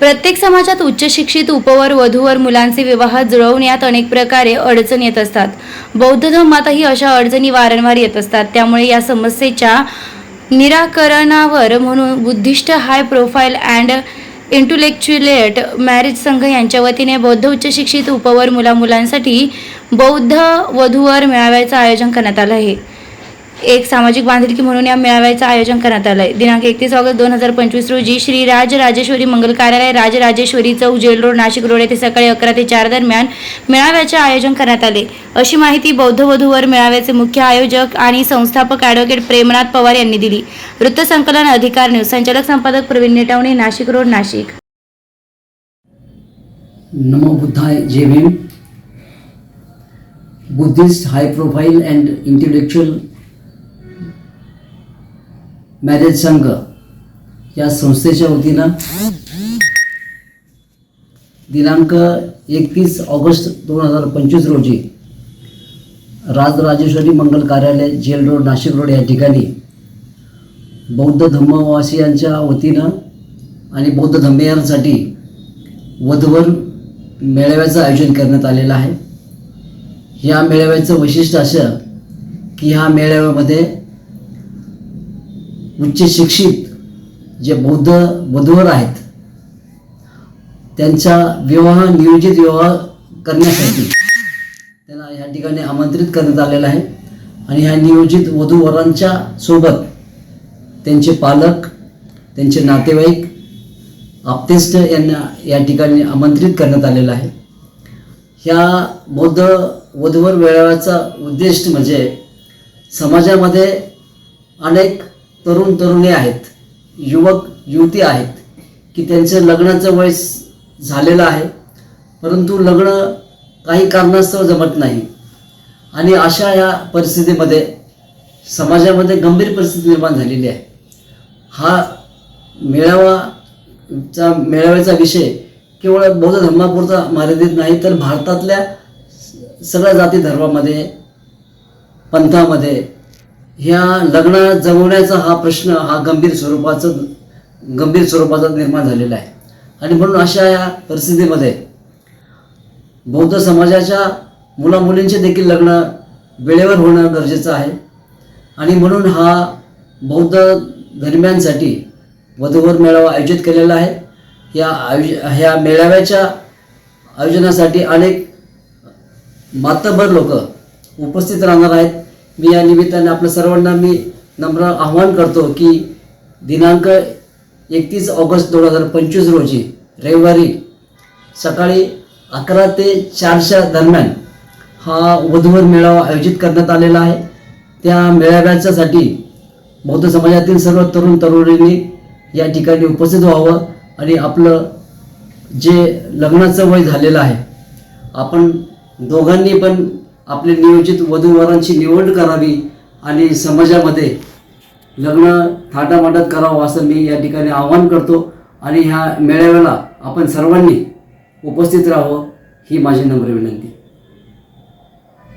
प्रत्येक समाजात उच्च शिक्षित उपवर वधूवर मुलांचे विवाह जुळवण्यात अनेक प्रकारे अडचण येत असतात. बौद्ध धर्मातही अशा अडचणी वारंवार येत असतात. त्यामुळे या समस्येच्या निराकरणावर म्हणून Buddhist high profile and intellectual marriage संघ यांच्या वतीने बौद्ध उच्च शिक्षित उपवर मुला मुलांसाठी बौद्ध वधूवर मेळाव्याचं आयोजन करण्यात आलं आहे. एक सामाजिक बांधिलकी म्हणून या मेळाव्याचं आयोजन करण्यात आलं आहे दिनांक एकतीस ऑगस्ट दोन हजार पंचवीस रोजी श्री राज राजेश्वरी मंगल कार्यालय राजराजेश्वरी चौक जेल रोड नाशिक रोड येथे सकाळी अकरा ते चार दरम्यान मेळाव्याचे आयोजन करण्यात आले. अशी माहिती बौद्ध वधूवर मेळाव्याचे मुख्य आयोजक आणि संस्थापक ॲडव्होकेट प्रेमनाथ पवार यांनी दिली. वृत्तसंकलन अधिकार न्यूज. संचालक संपादक प्रवीण नेटावणे नाशिक रोड नाशिक. नमो बुद्धाय जय Bhim. Buddhist high profile and intellectual marriage संघ या संस्थेच्या वतीनं दिनांक एकतीस ऑगस्ट दोन हजार पंचवीस रोजी राजराजेश्वरी मंगल कार्यालय जेल रोड नाशिक रोड या ठिकाणी बौद्ध धम्मवासियांच्या वतीनं आणि बौद्ध धम्मयांसाठी वधूवर मेळाव्याचं आयोजन करण्यात आलेलं आहे. ह्या मेळाव्याचं वैशिष्ट्य असं की ह्या मेळाव्यामध्ये उच्च शिक्षित जे बौद्ध वधूवर आहेत त्यांचा विवाह नियोजित विवाह करण्यासाठी त्यांना ह्या ठिकाणी आमंत्रित करण्यात आलेलं आहे. आणि ह्या नियोजित वधूवरांच्या सोबत त्यांचे पालक त्यांचे नातेवाईक आप्तेष्ट यांना या ठिकाणी आमंत्रित करण्यात आलेलं आहे. ह्या बौद्ध वधूवर वेळाचा उद्देश म्हणजे समाजामध्ये अनेक तरुण तरुणी आहेत युवक युवती आहेत की त्यांचं लग्नाचं वय झालेलं आहे. परंतु लग्न काही कारणास्तव जमत नाही. आणि अशा या परिस्थितीमध्ये समाजामध्ये गंभीर परिस्थिती निर्माण झालेली आहे. हा मेळावाचा मेळाव्याचा विषय केवळ बौद्ध धर्मापुरता मर्यादित नाही तर भारतातल्या सगळ्या जाती धर्मामध्ये पंथामध्ये ह्या लग्न जमवण्याचा हा प्रश्न हा गंभीर स्वरूपाचं गंभीर स्वरूपाचा निर्माण झालेला आहे. आणि म्हणून अशा या परिस्थितीमध्ये बौद्ध समाजाच्या मुलामुलींचे देखील लग्न वेळेवर होणं गरजेचं आहे. आणि म्हणून हा बौद्ध धर्मियांसाठी वधूवर मेळावा आयोजित केलेला आहे. या आयोज ह्या मेळाव्याच्या आयोजनासाठी अनेक मातबर लोक उपस्थित राहणार आहेत. मी या निमित्ताने आपल्या सर्वांना मी नम्र आव्हान करतो की दिनांक एकतीस ऑगस्ट दोन हजार पंचवीस रोजी रविवारी सकाळी अकरा ते चारच्या दरम्यान हा वधूवर मेळावा आयोजित करण्यात आलेला आहे. त्या मेळाव्याच्यासाठी बौद्ध समाजातील सर्व तरुण तरुणींनी या ठिकाणी उपस्थित व्हावं आणि आपलं जे लग्नाचं वय झालेलं आहे आपण दोघांनी पण आपले नियोजित वधूवरांची निवड करावी आणि समाजामध्ये लग्न थाटामाटात करावं असं मी या ठिकाणी आवाहन करतो. आणि ह्या मेळाव्याला आपण सर्वांनी उपस्थित राहावं ही माझी नम्र विनंती.